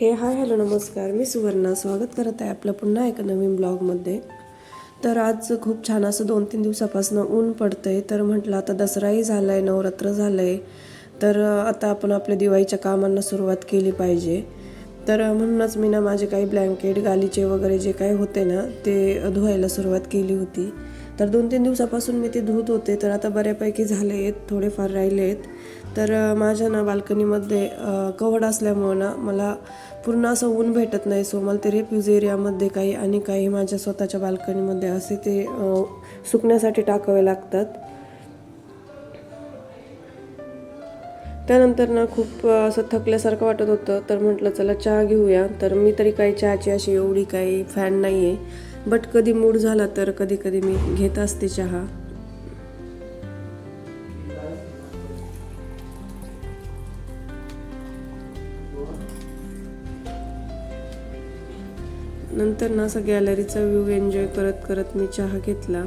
हे hi hello नमस्कार. मी सुवर्णा. स्वागत करत आहे आपलं पुन्हा एका नवीन ब्लॉगमध्ये. तर आज खूप छान असं दोन तीन दिवसापासून ऊन पडतं आहे तर म्हटलं आता दसराही झाला आहे नवरात्र झालं आहे तर आता आपण आपल्या दिवाळीच्या कामांना सुरुवात केली पाहिजे. तर म्हणूनच मी ना माझे काही ब्लँकेट गालीचे वगैरे जे काही होते ना ते धुवायला सुरुवात केली होती. तर दोन तीन दिवसापासून मी ते धुत होते तर आता बऱ्यापैकी झाले आहेत थोडेफार राहिले आहेत तर माझ्या ना बाल्कनीमध्ये कवड असल्यामुळं ना मला पूर्ण असं ऊन भेटत नाही. सो मला ते रेफ्यूज एरियामध्ये काही आणि काही माझ्या स्वतःच्या बाल्कनीमध्ये असे ते सुकण्यासाठी टाकावे लागतात. त्यानंतर ना खूप असं थकल्यासारखं वाटत होतं. तर म्हटलं चला चहा घेऊया. तर मी तरी काही चहाची अशी एवढी काही फॅन नाही आहे बट कधी मूड झाला तर कधी कधी मी घेत असते चहा. नंतर ना असं गॅलरीचा व्ह्यू एन्जॉय करत करत मी चहा घेतला.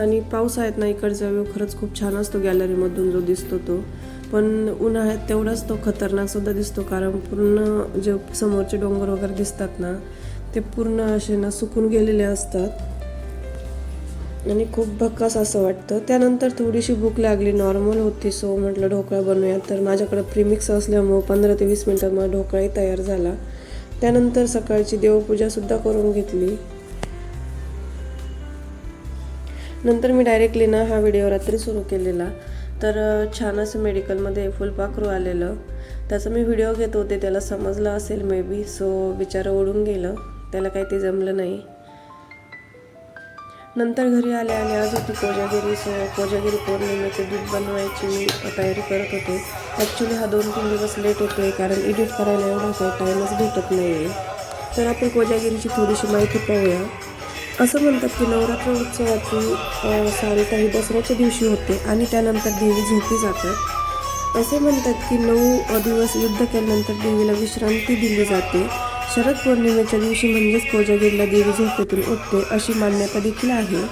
आणि पावसाळ्यात ना इकडचा व्ह्यू खरंच खूप छान असतो गॅलरीमधून जो दिसतो तो. पण उन्हाळ्यात तेवढाच तो खतरनाक सुद्धा दिसतो कारण पूर्ण जे समोरचे डोंगर वगैरे दिसतात ना ते पूर्ण असे ना सुकून गेलेले असतात. आणि खूप भक्कास असं वाटतं. त्यानंतर थोडीशी भूक लागली नॉर्मल होती सो म्हटलं ढोकळा बनवूया. तर माझ्याकडे प्रीमिक्स असल्यामुळं पंधरा ते वीस मिनटात मला ढोकळाही तयार झाला. त्यानंतर सकाळची देवपूजासुद्धा करून घेतली. नंतर मी डायरेक्टली ना हा व्हिडिओ रात्री सुरू केलेला. तर छान असं मेडिकलमध्ये फुलपाखरू आलेलं. त्याचा मी व्हिडिओ घेत होते त्याला समजलं असेल मे बी सो बिचारं ओढून गेलं. त्याला काही ते जमलं नाही. नंतर घरी आले आणि आज होती कोजागिरी सो कोजागिरी पौर्णिमेचे दूध बनवायची मी तयारी करत होते. ॲक्च्युली हा दोन तीन दिवस लेट होतोय कारण एडिट करायला एवढा काही टाईमच भेटत नाही आहे तर आपण कोजागिरीची थोडीशी माहिती पाहूया. असं म्हणतात की नवरात्र उत्सवाची अ, सारिका ही दसऱ्याच्या दिवशी होते आणि त्यानंतर देवी झोपी जातात असे म्हणतात की नऊ दिवस युद्ध केल्यानंतर देवीला विश्रांती दिली जाते. शरद पौर्णिमेच्या दिवशी म्हणजेच कोजागिरीला देवी झोपेतून उठते अशी मान्यता देखील आहे.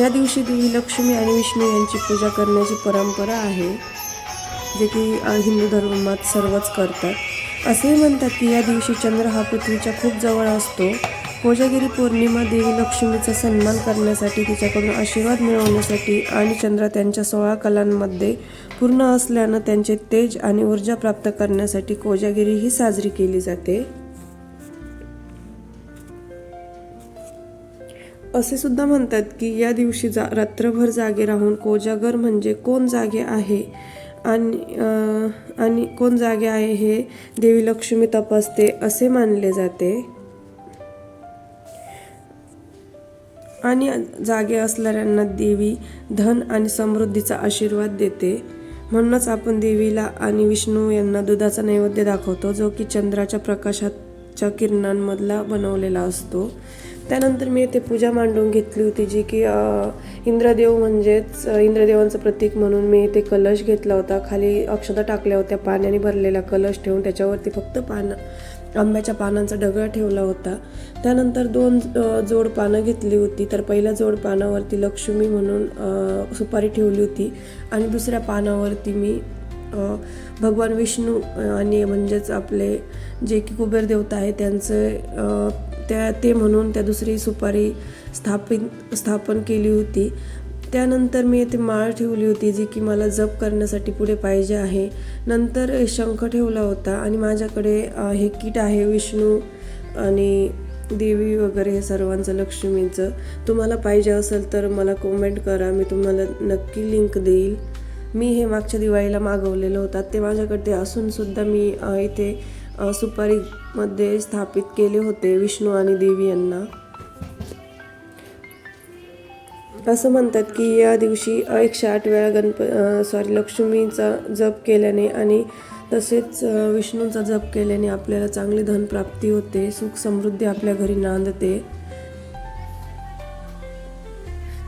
या दिवशी देवी लक्ष्मी आणि विष्णू यांची पूजा करण्याची परंपरा आहे जे की हिंदू धर्मात सर्वच करतात. असेही म्हणतात की या दिवशी चंद्र हा पृथ्वीच्या खूप जवळ असतो. कोजागिरी पौर्णिमा देवी लक्ष्मीचा सन्मान करण्यासाठी तिच्याकडून आशीर्वाद मिळवण्यासाठी आणि चंद्र त्यांच्या सोळा कलांमध्ये पूर्ण असल्यानं त्यांचे तेज आणि ऊर्जा प्राप्त करण्यासाठी कोजागिरी ही साजरी केली जाते. असे सुद्धा म्हणतात की या दिवशी जा रात्रभर जागे राहून कोजागर म्हणजे कोण जागे आहे? आणि आणि कोण जागे आहे हे देवी लक्ष्मी तपासते असे मानले जाते. आणि जागे असणाऱ्यांना देवी धन आणि समृद्धीचा आशीर्वाद देते. म्हणूनच आपण देवीला आणि विष्णू यांना दुधाचा नैवेद्य दाखवतो जो की चंद्राच्या प्रकाशाच्या किरणांमधला बनवलेला असतो. त्यानंतर मी येथे पूजा मांडून घेतली होती जी की इंद्रदेव म्हणजेच इंद्रदेवांचं प्रतीक म्हणून मी इथे कलश घेतला होता. खाली अक्षता टाकल्या होत्या पाण्याने भरलेला कलश ठेवून त्याच्यावरती फक्त पानं आंब्याच्या पानांचा ढगळा ठेवला होता. त्यानंतर दोन जोड पानं घेतली होती. तर पहिल्या जोड पानावरती लक्ष्मी म्हणून सुपारी ठेवली होती आणि दुसऱ्या पानावरती मी भगवान विष्णू आणि म्हणजेच आपले जे की कुबेर देवता आहे त्यांचे त्या ते म्हणून त्या दुसरी सुपारी स्थापित स्थापन केली होती. त्यानंतर मी येथे माळ ठेवली होती जी की मला जप करण्यासाठी पुढे पाहिजे आहे. नंतर शंख ठेवला होता आणि माझ्याकडे हे किट आहे विष्णू आणि देवी वगैरे हे सर्वांचं लक्ष्मीचं. तुम्हाला पाहिजे असेल तर मला कमेंट करा मी तुम्हाला नक्की लिंक देईल. मी हे मागच्या दिवाळीला मागवलेलं होतं. ते माझ्याकडे असूनसुद्धा मी इथे सुपारीमध्ये स्थापित केले होते विष्णू आणि देवी यांना. असं म्हणतात की या दिवशी एकशे आठ वेळा गणप सॉरी लक्ष्मीचा जप केल्याने आणि तसेच विष्णूंचा जप केल्याने आपल्याला चांगली धनप्राप्ती होते सुख समृद्धी आपल्या घरी नांदते.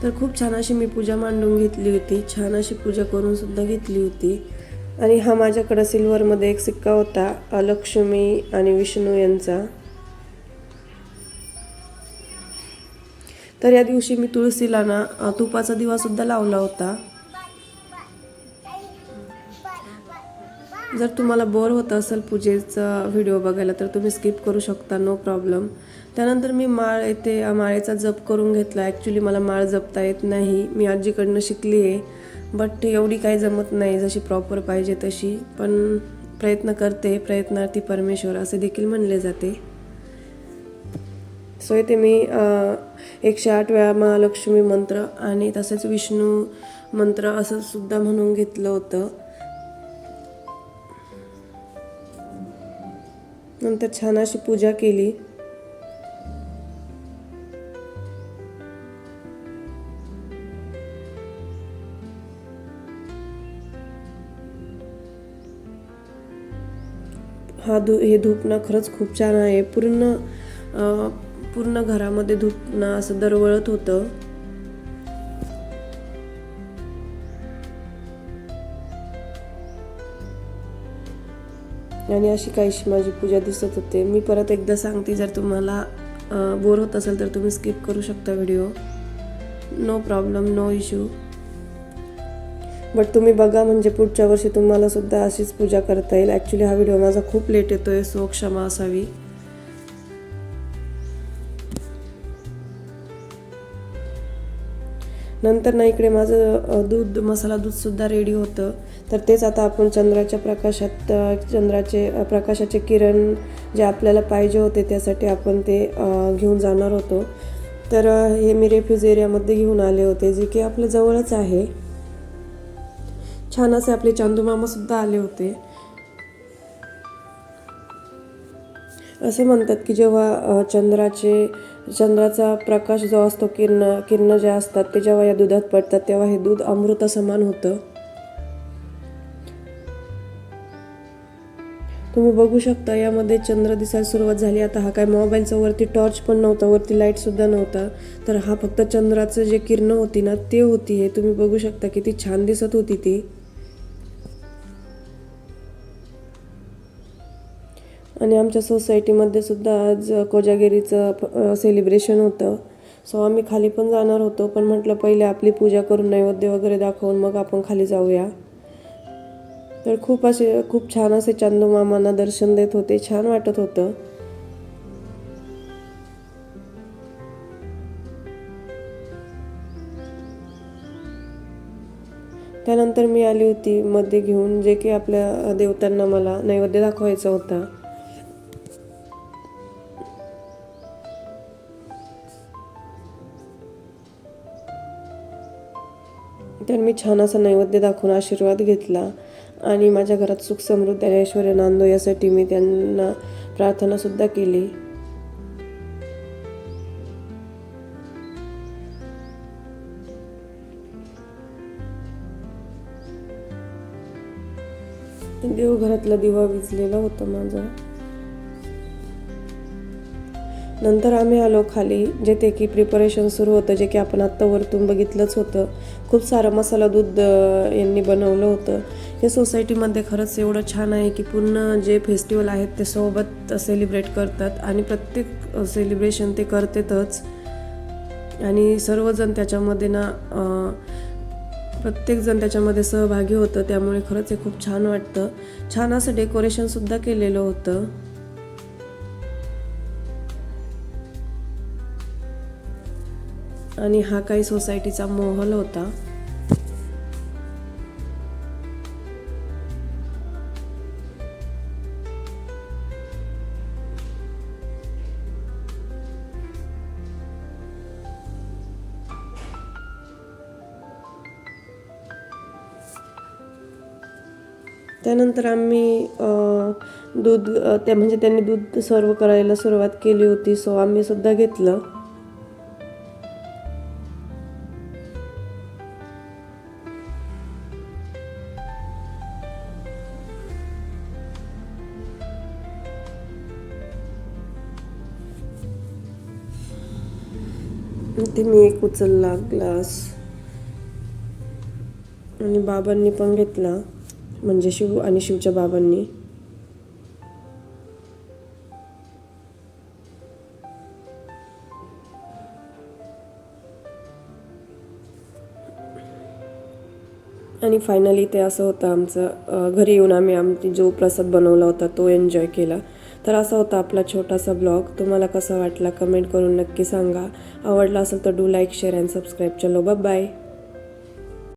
तर खूप छान अशी मी पूजा मांडून घेतली होती छान अशी पूजा करून सुद्धा घेतली होती. आणि हा माझ्याकडं सिल्वरमध्ये एक सिक्का होता लक्ष्मी आणि विष्णू यांचा. तर या दिवशी मी तुळशीला ना तुपाचा दिवासुद्धा लावला होता. जर तुम्हाला बोर होत असेल पूजेचा व्हिडिओ बघायला तर तुम्ही स्किप करू शकता नो प्रॉब्लेम त्यानंतर मी माळ येथे माळेचा जप करून घेतला. ॲक्च्युली मला माळ जपता येत नाही. मी आजीकडनं शिकली आहे बट एवढी काही जमत नाही जशी प्रॉपर पाहिजे तशी. पण प्रयत्न करते प्रयत्नार्थी परमेश्वर असे देखील म्हणले जाते. सो इथे मी एकशे आठ वेळा महालक्ष्मी मंत्र आणि तसेच विष्णू मंत्र असं सुद्धा म्हणून घेतलं होतं. नंतर छान अशी पूजा केली. हा धू हे धूप ना खरंच खूप छान आहे. पूर्ण पूर्ण घरामध्ये धूप ना असं दरवळत होतं. आणि अशी काहीशी माझी पूजा दिसत होते. मी परत एकदा सांगते जर तुम्हाला बोर होत असेल तर तुम्ही स्किप करू शकता video no problem no issue but तुम्ही बघा म्हणजे पुढच्या वर्षी तुम्हाला सुद्धा अशीच पूजा करता येईल. ॲक्च्युली हा व्हिडिओ माझा खूप लेट येतोय सो क्षमा असावी. नंतर ना इकडे माझं दूध मसाला दूधसुद्धा रेडी होतं. तर तेच आता आपण चंद्राच्या प्रकाशात चंद्राचे प्रकाशाचे किरण जे आपल्याला पाहिजे होते त्यासाठी आपण ते घेऊन जाणार होतो. तर हे मी रेफ्युज एरियामध्ये घेऊन आले होते जे की आपल्या जवळच आहे. छान असे आपले चांदूमामासुद्धा आले होते. असे म्हणतात की जेव्हा चंद्राचे चंद्राचा प्रकाश जो असतो किरण किरण जे असतात ते जेव्हा या दुधात पडतात तेव्हा हे दूध अमृतासमान होतं. तुम्ही बघू शकता यामध्ये चंद्र दिसायला सुरुवात झाली. आता हा काय मोबाईलचा वरती टॉर्च पण नव्हता वरती लाइट सुद्धा नव्हता. तर हा फक्त चंद्राचं जे किरण होती ना ते होती हे तुम्ही बघू शकता किती छान दिसत होती ती. आणि आमच्या सोसायटीमध्ये सुद्धा आज कोजागिरीचं सेलिब्रेशन होतं. सो आम्ही खाली पण जाणार होतो पण म्हटलं पहिले आपली पूजा करून नैवेद्य वगैरे दाखवून मग आपण खाली जाऊया. तर खूप असे खूप छान असे चांदू मामांना दर्शन देत होते छान वाटत होतं. त्यानंतर मी आली होती मध्ये घेऊन जे की आपल्या देवतांना मला नैवेद्य दाखवायचा होता. तर मी छान असा नैवेद्य दाखवून आशीर्वाद घेतला. आणि माझ्या घरात सुख समृद्ध आणि ऐश्वर्य नांदो यासाठी मी त्यांना प्रार्थनासुद्धा केली. देवघरातला दिवा विजलेला होता माझा. नंतर आम्ही आलो खाली जेथे की प्रिपरेशन सुरू होतं जे की आपण आत्ता वरतून बघितलंच होतं. खूप सारं मसाला दूध यांनी बनवलं होतं. हे सोसायटीमध्ये खरंच एवढं छान आहे की पूर्ण जे फेस्टिवल आहेत ते सोबत सेलिब्रेट करतात आणि प्रत्येक सेलिब्रेशन ते करतातच. आणि सर्वजण त्याच्यामध्ये ना प्रत्येकजण त्याच्यामध्ये सहभागी होतं त्यामुळे खरंच हे खूप छान वाटतं. छान असं डेकोरेशनसुद्धा केलेलं होतं. आणि हा काही सोसायटीचा मोहल होता. त्यानंतर आम्ही दूध त्या म्हणजे त्यांनी दूध सर्व करायला सुरुवात केली होती सो आम्ही सुद्धा घेतलं. तिथे मी एक उचलला ग्लास आणि बाबांनी पण घेतला. म्हणजे शिव आणि शिवच्या बाबांनी. आणि फायनली ते असं होतं आमचं घरी येऊन आम्ही आमची जो प्रसाद बनवला होता तो एन्जॉय केला. तर असा होता आपला छोटासा ब्लॉग. तुम्हाला कसा वाटला कमेंट करून नक्की सांगा. आवडला असेल तर do like share and subscribe चलो बाय